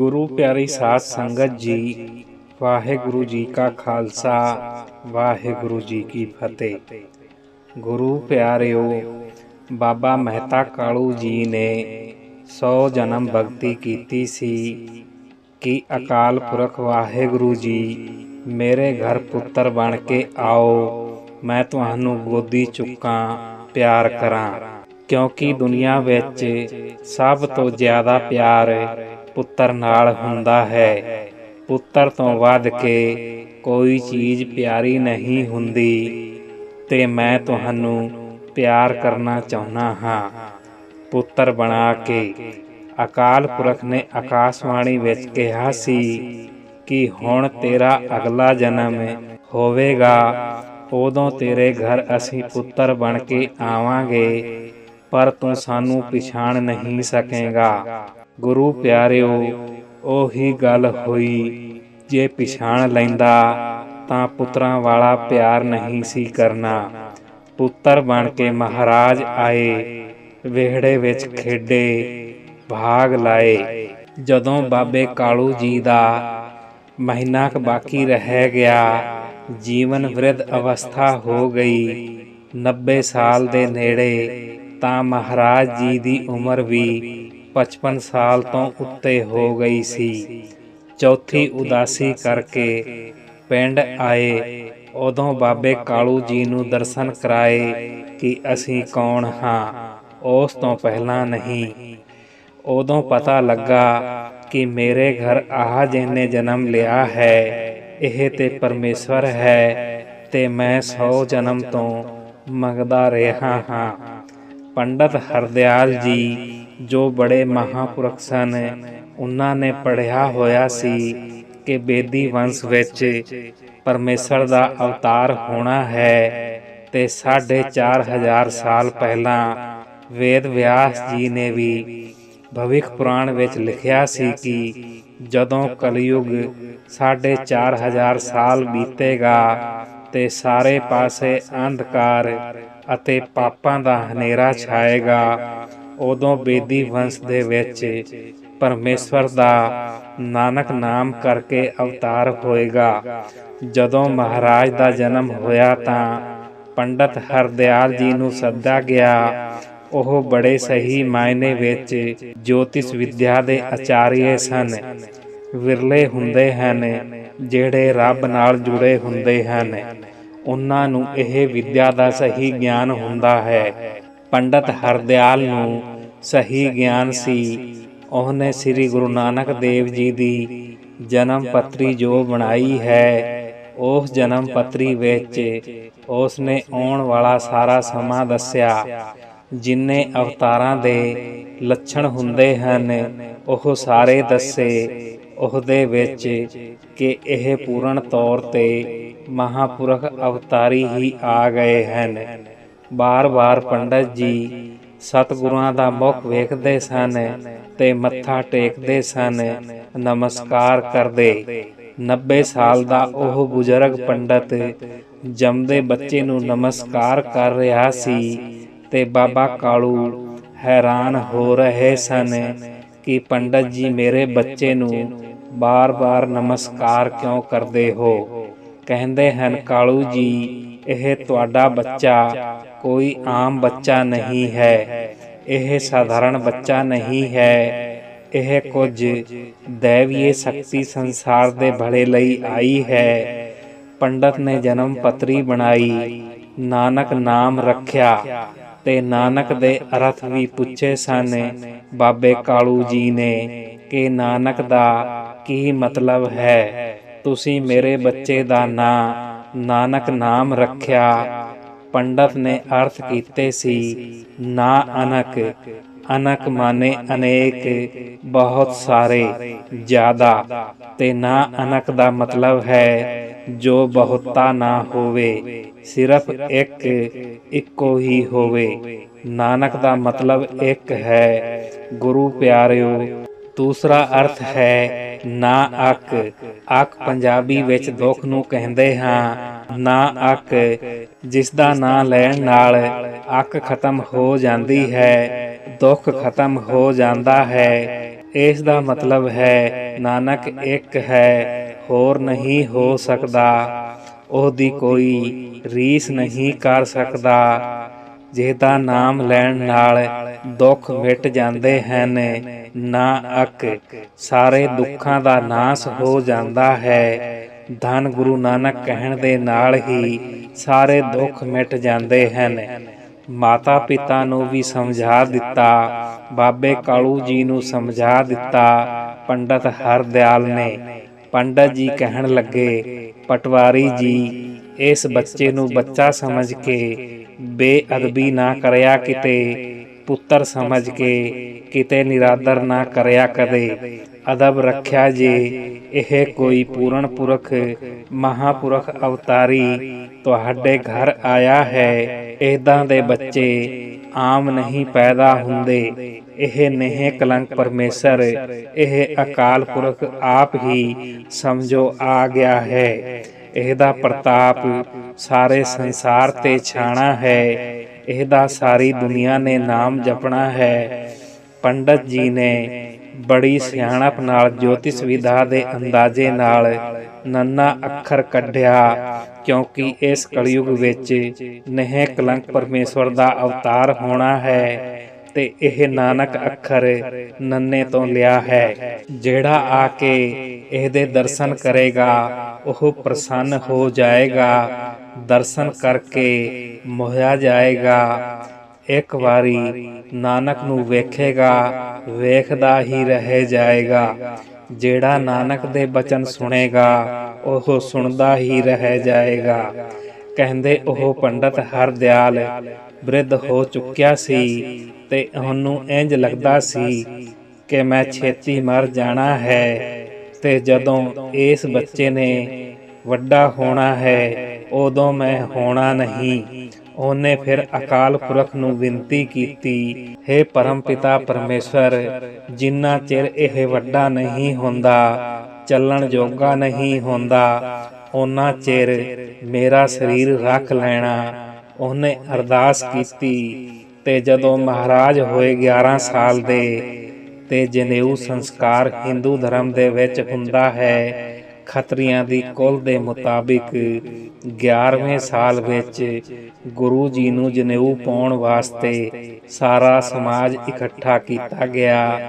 ਗੁਰੂ ਪਿਆਰੀ ਸਾਧ ਸੰਗਤ ਜੀ ਵਾਹਿਗੁਰੂ ਜੀ ਕਾ ਖਾਲਸਾ ਵਾਹਿਗੁਰੂ ਜੀ ਕੀ ਫਤਿਹ। ਗੁਰੂ ਪਿਆਰਿਓ ਬਾਬਾ ਮਹਿਤਾ ਕਾਲੂ ਜੀ ਨੇ 100 ਜਨਮ ਭਗਤੀ ਕੀਤੀ ਸੀ ਕਿ ਅਕਾਲ ਪੁਰਖ ਵਾਹਿਗੁਰੂ ਜੀ ਮੇਰੇ ਘਰ ਪੁੱਤਰ ਬਣ ਕੇ ਆਓ ਮੈਂ ਤੁਹਾਨੂੰ ਗੋਦੀ ਚੁੱਕਾਂ ਪਿਆਰ ਕਰਾਂ। ਕਿਉਂਕਿ ਦੁਨੀਆ ਵਿੱਚ ਸਭ ਤੋਂ ਜ਼ਿਆਦਾ ਪਿਆਰ ਪੁੱਤਰ ਨਾਲ ਹੁੰਦਾ ਹੈ। ਪੁੱਤਰ ਤੋਂ ਵੱਧ ਕੇ ਕੋਈ ਚੀਜ਼ ਪਿਆਰੀ ਨਹੀਂ ਹੁੰਦੀ। ਤੇ ਮੈਂ ਤੁਹਾਨੂੰ ਪਿਆਰ ਕਰਨਾ ਚਾਹੁੰਦਾ ਹਾਂ। ਪੁੱਤਰ ਬਣਾ ਕੇ ਅਕਾਲ ਪੁਰਖ ਨੇ ਆਕਾਸ਼ਵਾਣੀ ਵਿੱਚ ਕਿਹਾ ਸੀ ਕਿ ਹੁਣ ਤੇਰਾ ਅਗਲਾ ਜਨਮ ਹੋਵੇਗਾ। ਉਦੋਂ ਤੇਰੇ ਘਰ ਅਸੀਂ ਪੁੱਤਰ ਬਣ ਕੇ ਆਵਾਂਗੇ, ਪਰ ਤੂੰ ਸਾਨੂੰ ਪਛਾਣ ਨਹੀਂ ਸਕੇਗਾ। ਗੁਰੂ ਪਿਆਰਿਓ, ਉਹੀ ਗੱਲ ਹੋਈ। ਜੇ ਪਛਾਣ ਲੈਂਦਾ, ਤਾਂ ਪੁੱਤਰਾਂ ਵਾਲਾ ਪਿਆਰ ਨਹੀਂ ਸੀ ਕਰਨਾ। ਪੁੱਤਰ ਬਣ ਕੇ ਮਹਾਰਾਜ ਆਏ, ਵਿਹੜੇ ਵਿੱਚ ਖੇਡੇ, ਭਾਗ ਲਾਏ। ਜਦੋਂ ਬਾਬੇ ਕਾਲੂ ਜੀ ਦਾ ਮਹੀਨਾ ਕ ਬਾਕੀ ਰਹਿ ਗਿਆ, ਜੀਵਨ ਵਿਰਧ ਅਵਸਥਾ ਹੋ ਗਈ। 90 ਸਾਲ ਦੇ ਨੇੜੇ ਤਾਂ ਮਹਾਰਾਜ ਜੀ ਦੀ ਉਮਰ ਵੀ 55 ਸਾਲ ਤੋਂ ਉੱਤੇ ਹੋ ਗਈ ਸੀ। ਚੌਥੀ ਉਦਾਸੀ ਕਰਕੇ ਪਿੰਡ ਆਏ। ਉਦੋਂ ਬਾਬੇ ਕਾਲੂ ਜੀ ਨੂੰ ਦਰਸ਼ਨ ਕਰਾਏ ਕਿ ਅਸੀਂ ਕੌਣ ਹਾਂ, ਉਸ ਤੋਂ ਪਹਿਲਾਂ ਨਹੀਂ। ਉਦੋਂ ਪਤਾ ਲੱਗਾ ਕਿ ਮੇਰੇ ਘਰ ਆਹ ਜਿਹਨੇ ਜਨਮ ਲਿਆ ਹੈ, ਇਹ ਤੇ ਪਰਮੇਸ਼ਵਰ ਹੈ ਤੇ ਮੈਂ 100 ਜਨਮ ਤੋਂ ਮੰਗਦਾ ਰਿਹਾ ਹਾਂ। ਪੰਡਤ ਹਰਦਿਆਲ ਜੀ ਜੋ ਬੜੇ ਮਹਾਪੁਰਖ ਸਨ, ਉਹਨਾਂ ਨੇ ਪੜਿਆ ਹੋਇਆ ਸੀ ਕਿ ਬੇਦੀ ਵੰਸ਼ ਵਿੱਚ ਪਰਮੇਸ਼ਰ ਦਾ ਅਵਤਾਰ ਹੋਣਾ ਹੈ ਤੇ 4500 ਸਾਲ ਪਹਿਲਾਂ ਵੇਦ ਵਿਆਸ ਜੀ ਨੇ ਵੀ ਭਵਿੱਖ ਪੁਰਾਣ ਵਿੱਚ ਲਿਖਿਆ ਸੀ ਕਿ ਜਦੋਂ ਕਲਯੁਗ 4500 ਸਾਲ ਬੀਤੇਗਾ ਤੇ ਸਾਰੇ ਪਾਸੇ ਅੰਧਕਾਰ ਅਤੇ ਪਾਪਾਂ ਦਾ ਹਨੇਰਾ ਛਾਏਗਾ ਉਦੋਂ ਬੇਦੀ ਵੰਸ਼ ਦੇ ਵਿੱਚ ਪਰਮੇਸ਼ਵਰ ਦਾ ਨਾਨਕ ਨਾਮ ਕਰਕੇ ਅਵਤਾਰ ਹੋਏਗਾ। ਜਦੋਂ ਮਹਾਰਾਜ ਦਾ ਜਨਮ ਹੋਇਆ ਤਾਂ ਪੰਡਤ ਹਰਦਿਆਲ ਜੀ ਨੂੰ ਸੱਦਾ ਗਿਆ। ਉਹ ਬੜੇ ਸਹੀ ਮਾਇਨੇ ਵਿੱਚ ਜੋਤਿਸ਼ ਵਿਦਿਆ ਦੇ ਆਚਾਰੀਏ ਸਨ। ਵਿਰਲੇ ਹੁੰਦੇ ਹਨ, ਜਿਹੜੇ ਰੱਬ ਨਾਲ ਜੁੜੇ ਹੁੰਦੇ ਹਨ। ਉਹਨਾਂ ਨੂੰ ਇਹ ਵਿਦਿਆ ਦਾ ਸਹੀ ਗਿਆਨ ਹੁੰਦਾ ਹੈ। ਪੰਡਤ ਹਰਦਿਆਲ ਨੂੰ ਸਹੀ ਗਿਆਨ ਸੀ। ਉਹਨੇ ਸ੍ਰੀ ਗੁਰੂ ਨਾਨਕ ਦੇਵ ਜੀ ਦੀ ਜਨਮ ਪੱਤਰੀ ਜੋ ਬਣਾਈ ਹੈ, ਉਸ ਜਨਮ ਪੱਤਰੀ ਵਿੱਚ ਉਸ ਨੇ ਆਉਣ ਵਾਲਾ ਸਾਰਾ ਸਮਾਂ ਦੱਸਿਆ, ਜਿੰਨੇ ਅਵਤਾਰਾਂ ਦੇ ਲੱਛਣ ਹੁੰਦੇ ਹਨ, ਉਹ ਸਾਰੇ ਦੱਸੇ। ਉਹਦੇ ਵਿੱਚ ਕਿ ਇਹ ਪੂਰਨ ਤੌਰ ਤੇ ਮਹਾਪੁਰਖ ਅਵਤਾਰੀ ਹੀ ਆ ਗਏ ਹਨ। ਬਾਰ-ਬਾਰ ਪੰਡਤ ਜੀ ਸਤਿਗੁਰਾਂ ਦਾ ਮੁਖ ਵੇਖਦੇ ਸਨ ਤੇ ਮੱਥਾ ਟੇਕਦੇ ਸਨ, ਨਮਸਕਾਰ ਕਰਦੇ। 90 ਸਾਲ ਦਾ ਉਹ ਬਜ਼ੁਰਗ ਪੰਡਤ ਜੰਮਦੇ ਬੱਚੇ ਨੂੰ ਨਮਸਕਾਰ ਕਰ ਰਿਹਾ ਸੀ ਤੇ ਬਾਬਾ ਕਾਲੂ ਹੈਰਾਨ ਹੋ ਰਹੇ ਸਨ ਕਿ ਪੰਡਤ ਜੀ ਮੇਰੇ ਬੱਚੇ ਨੂੰ ਬਾਰ-ਬਾਰ ਨਮਸਕਾਰ ਕਿਉਂ ਕਰਦੇ ਹੋ? ਕਹਿੰਦੇ ਹਨ, ਕਾਲੂ ਜੀ ਇਹ ਤੁਹਾਡਾ ਬੱਚਾ ਕੋਈ ਆਮ ਬੱਚਾ ਨਹੀਂ ਹੈ। ਇਹ ਸਾਧਾਰਨ ਬੱਚਾ ਨਹੀਂ ਹੈ। ਇਹ ਕੁਝ ਦੇਵੀਏ ਸ਼ਕਤੀ ਸੰਸਾਰ ਦੇ ਭਲੇ ਲਈ ਆਈ ਹੈ। ਪੰਡਤ ਨੇ ਜਨਮ ਪੱਤਰੀ ਬਣਾਈ। ਨਾਨਕ ਨਾਮ ਰੱਖਿਆ ਤੇ ਨਾਨਕ ਦੇ ਅਰਥ ਵੀ ਪੁੱਛੇ ਸਨ, ਬਾਬੇ ਕਾਲੂ ਜੀ ਨੇ, ਕਿ ਨਾਨਕ ਦਾ ਕੀ ਮਤਲਬ ਹੈ? ਤੁਸੀਂ ਮੇਰੇ ਬੱਚੇ ਦਾ ਨਾਂ ਨਾਨਕ ਨਾਮ ਰੱਖਿਆ। ਪੰਡਤ ਨੇ ਅਰਥ ਕੀਤੇ ਸੀ, ਨਾ ਅਨਕ ਅਨਕ ਮਾਨੇ ਅਨੇਕ, ਬਹੁਤ ਸਾਰੇ, ਜ਼ਿਆਦਾ, ਤੇ ਨਾ ਅਨਕ ਦਾ ਮਤਲਬ ਹੈ, ਜੋ ਬਹੁਤਾ ਨਾ ਹੋਵੇ, ਸਿਰਫ ਇੱਕ, ਇੱਕੋ ਹੀ ਹੋਵੇ। ਨਾਨਕ ਦਾ ਮਤਲਬ ਇੱਕ ਹੈ, ਗੁਰੂ ਪਿਆਰਿਓ ਦੂਸਰਾ ਅਰਥ ਹੈ, ਨਾ ਅੱਕ। ਅੱਕ ਪੰਜਾਬੀ ਵਿੱਚ ਦੁੱਖ ਨੂੰ ਕਹਿੰਦੇ ਹਾਂ, ਨਾ ਅੱਕ। ਜਿਸ ਦਾ ਨਾਂ ਲੈਣ ਨਾਲ ਅੱਕ ਖਤਮ ਹੋ ਜਾਂਦੀ ਹੈ, ਦੁੱਖ ਖਤਮ ਹੋ ਜਾਂਦਾ ਹੈ। ਇਸ ਦਾ ਮਤਲਬ ਹੈ, ਨਾਨਕ ਇੱਕ ਹੈ, ਹੋਰ ਨਹੀਂ ਹੋ ਸਕਦਾ। ਉਹਦੀ ਕੋਈ ਰੀਸ ਨਹੀਂ ਕਰ ਸਕਦਾ। ਜਿਹਦਾ ਨਾਮ ਲੈਣ ਨਾਲ ਦੁੱਖ ਮਿਟ ਜਾਂਦੇ ਹਨ। ਨਾ ਅਕ, ਸਾਰੇ ਦੁੱਖਾਂ ਦਾ ਨਾਸ ਹੋ ਜਾਂਦਾ ਹੈ। ਧੰਨ ਗੁਰੂ ਨਾਨਕ ਕਹਿਣ ਦੇ ਨਾਲ ਹੀ ਸਾਰੇ ਦੁੱਖ ਮਿਟ ਜਾਂਦੇ ਹਨ। ਮਾਤਾ ਪਿਤਾ ਨੂੰ ਵੀ ਸਮਝਾ ਦਿੱਤਾ, ਬਾਬੇ ਕਾਲੂ ਜੀ ਨੂੰ ਸਮਝਾ ਦਿੱਤਾ, ਪੰਡਤ ਹਰਦਿਆਲ ਨੇ। ਪੰਡਤ ਜੀ ਕਹਿਣ ਲੱਗੇ, ਪਟਵਾਰੀ ਜੀ, ਇਸ ਬੱਚੇ ਨੂੰ ਬੱਚਾ ਸਮਝ ਕੇ ਬੇਅਦਬੀ ਨਾ ਕਰਿਆ ਕਿਤੇ। ਪੁੱਤਰ ਸਮਝ ਕੇ ਕਿਤੇ ਨਿਰਾਦਰ ਨਾ ਕਰਿਆ ਕਦੇ। ਅਦਬ ਰੱਖਿਆ ਜੇ ਇਹ ਕੋਈ ਪੂਰਨ ਪੁਰਖ, ਮਹਾਪੁਰਖ ਅਵਤਾਰੀ ਤੁਹਾਡੇ ਘਰ ਆਇਆ ਹੈ ਇਦਾਂ ਦੇ ਬੱਚੇ ਆਮ ਨਹੀਂ ਪੈਦਾ ਹੁੰਦੇ। ਇਹ ਨਹਿ ਕਲੰਕ ਪਰਮੇਸ਼ਰ, ਇਹ ਅਕਾਲ ਪੁਰਖ ਆਪ ਹੀ ਸਮਝੋ ਆ ਗਿਆ ਹੈ। ਇਹਦਾ ਪ੍ਰਤਾਪ ਸਾਰੇ ਸੰਸਾਰ ਤੇ ਛਾਣਾ ਹੈ। ਇਹਦਾ ਸਾਰੀ ਦੁਨੀਆ ਨੇ ਨਾਮ ਜਪਣਾ ਹੈ। ਪੰਡਤ ਜੀ ਨੇ ਬੜੀ ਸਿਆਣਪ ਨਾਲ ਜੋਤਿਸ਼ ਵਿਧਾ ਦੇ ਅੰਦਾਜ਼ੇ ਨਾਲ ਨੰਨਾ ਅੱਖਰ ਕੱਢਿਆ, ਕਿਉਂਕਿ ਇਸ ਕਲਯੁਗ ਵਿੱਚ ਨਹਿ ਕਲੰਕ ਪਰਮੇਸ਼ਵਰ ਦਾ ਅਵਤਾਰ ਹੋਣਾ ਹੈ। ਤੇ ਇਹ ਨਾਨਕ ਅੱਖਰ ਨੰਨੇ ਤੋਂ ਲਿਆ ਹੈ, ਜਿਹੜਾ ਆ ਕੇ ਇਹਦੇ ਦਰਸ਼ਨ ਕਰੇਗਾ, ਉਹ ਪ੍ਰਸੰਨ ਹੋ ਜਾਏਗਾ, ਦਰਸ਼ਨ ਕਰਕੇ ਮੋਹਿਆ ਜਾਏਗਾ। ਇੱਕ ਵਾਰੀ ਨਾਨਕ ਨੂੰ ਵੇਖੇਗਾ, ਵੇਖਦਾ ਹੀ ਰਹਿ ਜਾਏਗਾ। ਜਿਹੜਾ ਨਾਨਕ ਦੇ ਬਚਨ ਸੁਣੇਗਾ, ਉਹ ਸੁਣਦਾ ਹੀ ਰਹਿ ਜਾਏਗਾ। ਕਹਿੰਦੇ ਉਹ ਪੰਡਤ ਹਰਦਿਆਲ, ਬ੍ਰਿਧ ਹੋ ਚੁੱਕਿਆ ਸੀ। ਤੇ ਉਹਨੂੰ ਇੰਜ ਲੱਗਦਾ ਸੀ ਕਿ ਮੈਂ ਛੇਤੀ ਮਰ ਜਾਣਾ ਹੈ ਤੇ ਜਦੋਂ ਇਸ ਬੱਚੇ ਨੇ ਵੱਡਾ ਹੋਣਾ ਹੈ, ਉਦੋਂ ਮੈਂ ਹੋਣਾ ਨਹੀਂ। ਉਹਨੇ ਫਿਰ ਅਕਾਲ ਪੁਰਖ ਨੂੰ ਬੇਨਤੀ ਕੀਤੀ हे ਪਰਮ ਪਿਤਾ ਪਰਮੇਸ਼ਵਰ, ਜਿੰਨਾ ਚਿਰ ਇਹ ਵੱਡਾ ਨਹੀਂ ਹੁੰਦਾ, ਚੱਲਣ ਯੋਗਾ ਨਹੀਂ ਹੁੰਦਾ ਉਹਨਾਂ ਚਿਰ ਮੇਰਾ ਸਰੀਰ ਰੱਖ ਲੈਣਾ। ਉਹਨੇ ਅਰਦਾਸ ਕੀਤੀ ਤੇ ਜਦੋਂ ਮਹਾਰਾਜ ਹੋਏ 11 ਸਾਲ ਦੇ, ਤੇ ਜਨੇਊ ਸੰਸਕਾਰ ਹਿੰਦੂ ਧਰਮ ਦੇ ਵਿੱਚ ਹੁੰਦਾ ਹੈ, ਖਤਰੀਆਂ ਦੀ ਕੁਲ ਦੇ ਮੁਤਾਬਿਕ 11ਵੇਂ ਸਾਲ ਵਿੱਚ ਗੁਰੂ ਜੀ ਨੂੰ ਜਨੇਊ ਪਾਉਣ ਵਾਸਤੇ ਸਾਰਾ ਸਮਾਜ ਇਕੱਠਾ ਕੀਤਾ ਗਿਆ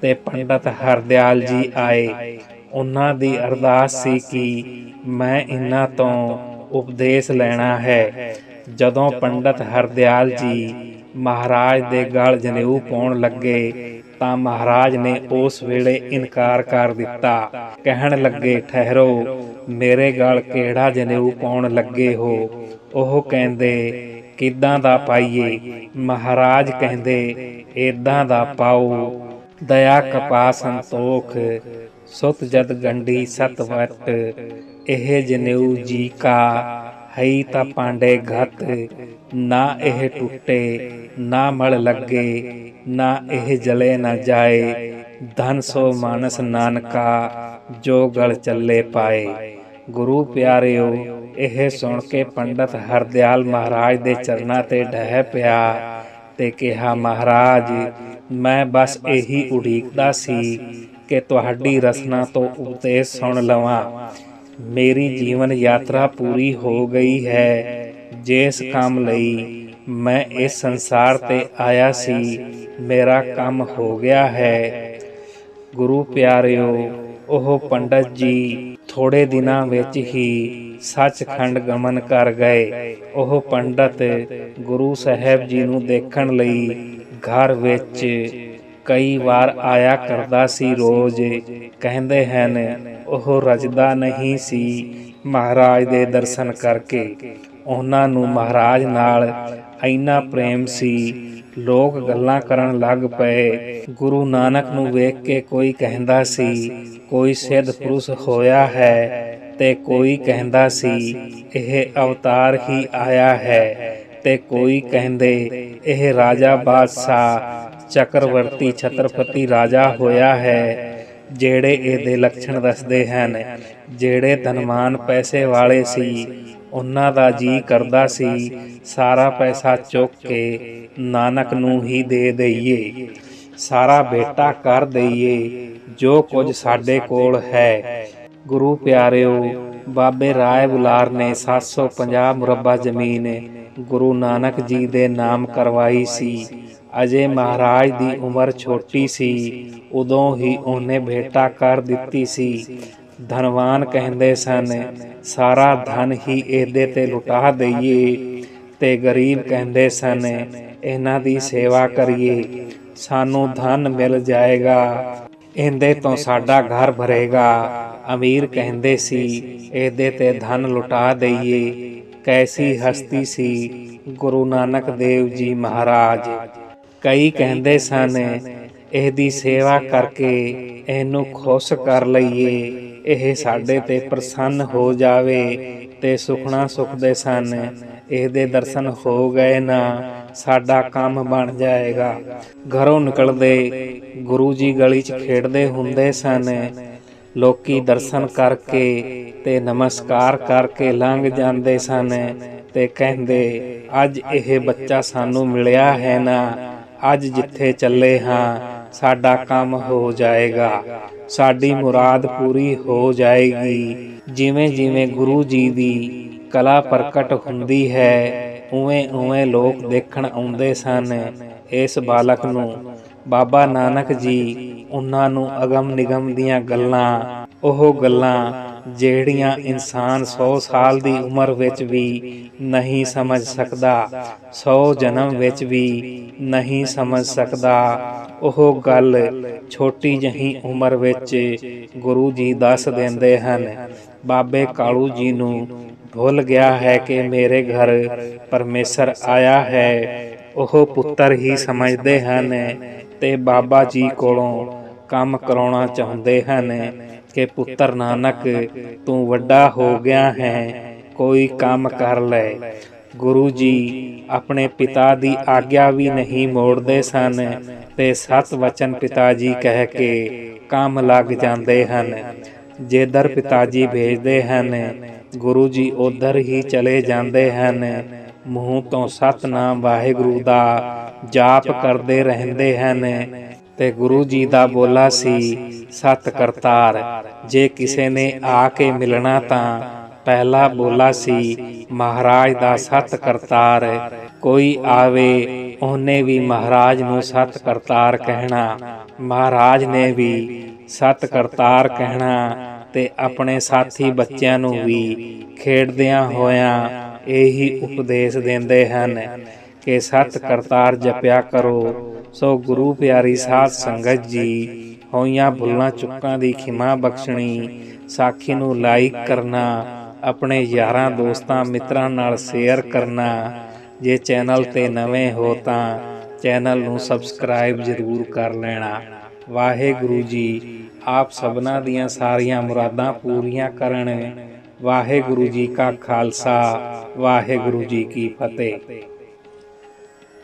ਤੇ ਪੰਡਤ ਹਰਦਿਆਲ ਜੀ ਆਏ। ਉਹਨਾਂ ਦੀ ਅਰਦਾਸ ਸੀ ਕਿ ਮੈਂ ਇਹਨਾਂ ਤੋਂ ਉਪਦੇਸ਼ ਲੈਣਾ ਹੈ। ਜਦੋਂ ਪੰਡਤ ਹਰਦਿਆਲ ਜੀ ਮਹਾਰਾਜ ਦੇ ਗਲ ਜਨੇਊ ਪਾਉਣ ਲੱਗੇ ਤਾਂ ਮਹਾਰਾਜ ਨੇ ਉਸ ਵੇਲੇ ਇਨਕਾਰ ਕਰ ਦਿੱਤਾ। ਕਹਿਣ ਲੱਗੇ, ਠਹਿਰੋ, ਮੇਰੇ ਗਲ ਕਿਹੜਾ ਜਨੇਊ ਪਾਉਣ ਲੱਗੇ ਹੋ? ਉਹ ਕਹਿੰਦੇ, ਕਿੱਦਾਂ ਦਾ ਪਾਈਏ? ਮਹਾਰਾਜ ਕਹਿੰਦੇ, ਏਦਾਂ ਦਾ ਪਾਓ। ਦਇਆ ਕਪਾ ਸੰਤੋਖ ਸੁਤ ਜਦ ਗੰਡੀ ਸਤਵਟ ਇਹ ਜਨੇਊ ਜੀ ਕਾ ਹਈ ਤਾਂ ਪਾਂਡੇ ਘਤ, ਨਾ ਇਹ ਟੁੱਟੇ, ਨਾ ਮਲ ਲੱਗੇ, ਨਾ ਇਹ ਜਲੇ ਨਾ ਜਾਏ, ਧਨ ਸੋ ਮਾਨਸ ਨਾਨਕਾ, ਜੋ ਗਲ ਚੱਲੇ ਪਾਏ। ਗੁਰੂ ਪਿਆਰਿਓ, ਇਹ ਸੁਣ ਕੇ ਪੰਡਤ ਹਰਦਿਆਲ ਮਹਾਰਾਜ ਦੇ ਚਰਨਾਂ ਤੇ ਡਹਿ ਪਿਆ ਤੇ ਕਿਹਾ, ਮਹਾਰਾਜ, ਮੈਂ ਬਸ ਇਹੀ ਉਡੀਕਦਾ ਸੀ ਕਿ ਤੁਹਾਡੀ ਰਸਨਾ ਤੋਂ ਉਪਦੇਸ਼ ਸੁਣ ਲਵਾਂ। ਮੇਰੀ ਜੀਵਨ ਯਾਤਰਾ ਪੂਰੀ ਹੋ ਗਈ ਹੈ। ਜਿਸ ਕੰਮ ਲਈ ਮੈਂ ਇਸ ਸੰਸਾਰ ਤੇ ਆਇਆ ਸੀ, ਮੇਰਾ ਕੰਮ ਹੋ ਗਿਆ ਹੈ। ਗੁਰੂ ਪਿਆਰਿਓ, ਉਹ ਪੰਡਤ ਜੀ ਥੋੜੇ ਦਿਨਾਂ ਵਿੱਚ ਹੀ ਸੱਚਖੰਡ ਗਮਨ ਕਰ ਗਏ। ਉਹ ਪੰਡਤ ਗੁਰੂ ਸਾਹਿਬ ਜੀ ਨੂੰ ਦੇਖਣ ਲਈ ਘਰ ਵਿੱਚ ਕਈ ਵਾਰ ਆਇਆ ਕਰਦਾ ਸੀ ਰੋਜ਼। ਕਹਿੰਦੇ ਹਨ, ਉਹ ਰਜਦਾ ਨਹੀਂ ਸੀ ਮਹਾਰਾਜ ਦੇ ਦਰਸ਼ਨ ਕਰਕੇ। ਉਹਨਾਂ ਨੂੰ ਮਹਾਰਾਜ ਨਾਲ ਇੰਨਾ ਪ੍ਰੇਮ ਸੀ। ਲੋਕ ਗੱਲਾਂ ਕਰਨ ਲੱਗ ਪਏ। ਗੁਰੂ ਨਾਨਕ ਨੂੰ ਵੇਖ ਕੇ ਕੋਈ ਕਹਿੰਦਾ ਸੀ, ਕੋਈ ਸਿੱਧ ਪੁਰਸ਼ ਹੋਇਆ ਹੈ? ਤੇ ਕੋਈ ਕਹਿੰਦਾ ਸੀ, ਇਹ ਅਵਤਾਰ ਹੀ ਆਇਆ ਹੈ। ਤੇ ਕੋਈ ਕਹਿੰਦੇ, ਇਹ ਰਾਜਾ ਬਾਦਸ਼ਾਹ ਚੱਕਰਵਰਤੀ ਛਤਰਪਤੀ ਰਾਜਾ ਹੋਇਆ ਹੈ, ਜਿਹੜੇ ਇਹਦੇ ਲੱਛਣ ਦੱਸਦੇ ਹਨ। ਜਿਹੜੇ ਧਨਮਾਨ ਪੈਸੇ ਵਾਲੇ ਸੀ, ਉਹਨਾਂ ਦਾ ਜੀ ਕਰਦਾ ਸੀ, ਸਾਰਾ ਪੈਸਾ ਚੁੱਕ ਕੇ ਨਾਨਕ ਨੂੰ ਹੀ ਦੇ ਦਈਏ, ਸਾਰਾ ਬੇਟਾ ਕਰ ਦਈਏ, ਜੋ ਕੁਝ ਸਾਡੇ ਕੋਲ ਹੈ। ਗੁਰੂ ਪਿਆਰਿਓ, ਬਾਬੇ ਰਾਏ ਬੁਲਾਰ ਨੇ 750 ਮੁਰੱਬਾ ਜ਼ਮੀਨ ਗੁਰੂ ਨਾਨਕ ਜੀ ਦੇ ਨਾਮ ਕਰਵਾਈ ਸੀ। ਅਜੇ ਮਹਾਰਾਜ ਦੀ ਉਮਰ ਛੋਟੀ ਸੀ। ਉਦੋਂ ਹੀ ਉਹਨੇ ਬੇਟਾ ਕਰ ਦਿੱਤੀ ਸੀ। ਧਨਵਾਨ ਕਹਿੰਦੇ ਸਨ, ਸਾਰਾ ਧਨ ਹੀ ਇਹਦੇ ਤੇ ਲੁਟਾ ਦਈਏ। ਤੇ ਗਰੀਬ ਕਹਿੰਦੇ ਸਨ, ਇਹਨਾਂ ਦੀ ਸੇਵਾ ਕਰੀਏ। ਸਾਨੂੰ ਧਨ ਮਿਲ ਜਾਏਗਾ। ਇਹਦੇ ਤੋਂ ਸਾਡਾ ਘਰ ਭਰੇਗਾ। ਅਮੀਰ ਕਹਿੰਦੇ ਸੀ, ਇਹਦੇ ਤੇ ਧਨ ਲੁਟਾ ਦਈਏ। ਕੈਸੀ ਹਸਤੀ ਸੀ ਗੁਰੂ ਨਾਨਕ ਦੇਵ ਜੀ ਮਹਾਰਾਜ। ਕਈ ਕਹਿੰਦੇ ਸਨ ਇਹਦੀ ਸੇਵਾ ਕਰਕੇ ਇਹਨੂੰ ਖੁਸ਼ ਕਰ ਲਈਏ। ਇਹ ਸਾਡੇ ਤੇ ਪ੍ਰਸੰਨ ਹੋ ਜਾਵੇ ਤੇ ਸੁਖਣਾ ਸੁਖਦੇ ਸਨ। ਇਹਦੇ ਦਰਸ਼ਨ ਹੋ ਗਏ ਨਾ। ਸਾਡਾ ਕੰਮ ਬਣ ਜਾਏਗਾ। ਘਰੋਂ ਨਿਕਲਦੇ ਗੁਰੂ ਜੀ ਗਲੀ 'ਚ ਖੇਡਦੇ ਹੁੰਦੇ ਸਨ। ਲੋਕੀ ਦਰਸ਼ਨ ਕਰਕੇ ਤੇ ਨਮਸਕਾਰ ਕਰਕੇ ਲੰਘ ਜਾਂਦੇ ਸਨ ਤੇ ਕਹਿੰਦੇ, ਅੱਜ ਇਹ ਬੱਚਾ ਸਾਨੂੰ ਮਿਲਿਆ ਹੈ ਨਾ? ਅੱਜ ਜਿੱਥੇ ਚੱਲੇ ਹਾਂ, ਸਾਡਾ ਕੰਮ ਹੋ ਜਾਏਗਾ। ਸਾਡੀ ਮੁਰਾਦ ਪੂਰੀ ਹੋ ਜਾਏਗੀ। ਜਿਵੇਂ ਜਿਵੇਂ ਗੁਰੂ ਜੀ ਦੀ ਕਲਾ ਪ੍ਰਕਟ ਹੁੰਦੀ ਹੈ, ਉਵੇਂ ਉਵੇਂ ਲੋਕ ਦੇਖਣ ਆਉਂਦੇ ਸਨ। ਇਸ ਬਾਲਕ ਨੂੰ ਬਾਬਾ ਨਾਨਕ ਜੀ ਉਹਨਾਂ ਨੂੰ ਅਗਮ ਨਿਗਮ ਦੀਆਂ ਗੱਲਾਂ ਉਹ ਗੱਲਾਂ ਜਿਹੜੀਆਂ ਇਨਸਾਨ 100 ਸਾਲ ਦੀ ਉਮਰ ਵਿੱਚ ਵੀ ਨਹੀਂ ਸਮਝ ਸਕਦਾ 100 ਜਨਮ ਵਿੱਚ ਵੀ ਨਹੀਂ ਸਮਝ ਸਕਦਾ। ਉਹ ਗੱਲ ਛੋਟੀ ਜਹੀ ਉਮਰ ਵਿੱਚ ਗੁਰੂ ਜੀ ਦੱਸ ਦਿੰਦੇ ਹਨ ਬਾਬੇ ਕਾਲੂ ਜੀ ਨੂੰ ਭੁੱਲ ਗਿਆ ਹੈ ਕਿ ਮੇਰੇ ਘਰ ਪਰਮੇਸ਼ਰ ਆਇਆ ਹੈ। ਉਹ ਪੁੱਤਰ ਹੀ ਸਮਝਦੇ ਹਨ ਤੇ ਬਾਬਾ ਜੀ ਕੋਲੋਂ ਕੰਮ ਕਰਾਉਣਾ ਚਾਹੁੰਦੇ ਹਨ ਕਿ ਪੁੱਤਰ ਨਾਨਕ, ਤੂੰ ਵੱਡਾ ਹੋ ਗਿਆ ਹੈ, ਕੋਈ ਕੰਮ ਕਰ ਲੈ। ਗੁਰੂ ਜੀ ਆਪਣੇ ਪਿਤਾ ਦੀ ਆਗਿਆ ਵੀ ਨਹੀਂ ਮੋੜਦੇ ਸਨ ਤੇ ਸਤ ਵਚਨ ਪਿਤਾ ਜੀ ਕਹਿ ਕੇ ਕੰਮ ਲੱਗ ਜਾਂਦੇ ਹਨ। ਜੇਦਰ ਪਿਤਾ ਜੀ ਭੇਜਦੇ ਹਨ, ਗੁਰੂ ਜੀ ਉਧਰ ਹੀ ਚਲੇ ਜਾਂਦੇ ਹਨ। ਮੂੰਹ ਤੋਂ ਸਤਨਾਮ ਵਾਹਿਗੁਰੂ ਦਾ ਜਾਪ ਕਰਦੇ ਰਹਿੰਦੇ ਹਨ। ਤੇ ਗੁਰੂ ਜੀ ਦਾ ਬੋਲਾ ਸੀ, ਸਤ ਕਰਤਾਰ, ਜੇ ਕਿਸੇ ਨੇ ਆ ਕੇ ਮਿਲਣਾ ਤਾਂ ਪਹਿਲਾ ਬੋਲਾ ਸੀ, ਮਹਾਰਾਜ ਦਾ ਸਤ ਕਰਤਾਰ, ਕੋਈ ਆਵੇ ਉਹਨੇ ਵੀ ਮਹਾਰਾਜ ਨੂੰ ਸਤ ਕਰਤਾਰ ਕਹਿਣਾ, ਮਹਾਰਾਜ ਨੇ ਵੀ ਸਤ ਕਰਤਾਰ ਕਹਿਣਾ ਤੇ ਆਪਣੇ ਸਾਥੀ ਬੱਚਿਆਂ ਨੂੰ ਵੀ ਖੇਡਦਿਆਂ ਹੋਇਆਂ ਇਹੀ ਉਪਦੇਸ਼ ਦਿੰਦੇ ਹਨ ਕਿ ਸਤ ਕਰਤਾਰ ਜਪਿਆ ਕਰੋ ਸੋ ਗੁਰੂ ਪਿਆਰੀ ਸਾਧ ਸੰਗਤ ਜੀ, ਹੋਈਆਂ ਭੁੱਲਾਂ ਚੁੱਕਾਂ ਦੀ ਖਿਮਾ ਬਖਸ਼ਣੀ, ਸਾਖੀ ਨੂੰ ਲਾਈਕ ਕਰਨਾ, ਆਪਣੇ ਯਾਰਾਂ ਦੋਸਤਾਂ ਮਿੱਤਰਾਂ ਨਾਲ ਸ਼ੇਅਰ ਕਰਨਾ, ਜੇ ਚੈਨਲ ਤੇ ਨਵੇਂ ਹੋ ਤਾਂ ਚੈਨਲ ਨੂੰ ਸਬਸਕ੍ਰਾਈਬ ਜ਼ਰੂਰ ਕਰ ਲੈਣਾ। ਵਾਹਿਗੁਰੂ ਜੀ, ਆਪ ਸਭਨਾ ਦੀਆਂ ਸਾਰੀਆਂ ਮੁਰਾਦਾਂ ਪੂਰੀਆਂ ਕਰਨ। ਵਾਹਿਗੁਰੂ ਜੀ ਕਾ ਖਾਲਸਾ, ਵਾਹਿਗੁਰੂ ਜੀ ਕੀ ਫਤਿਹ।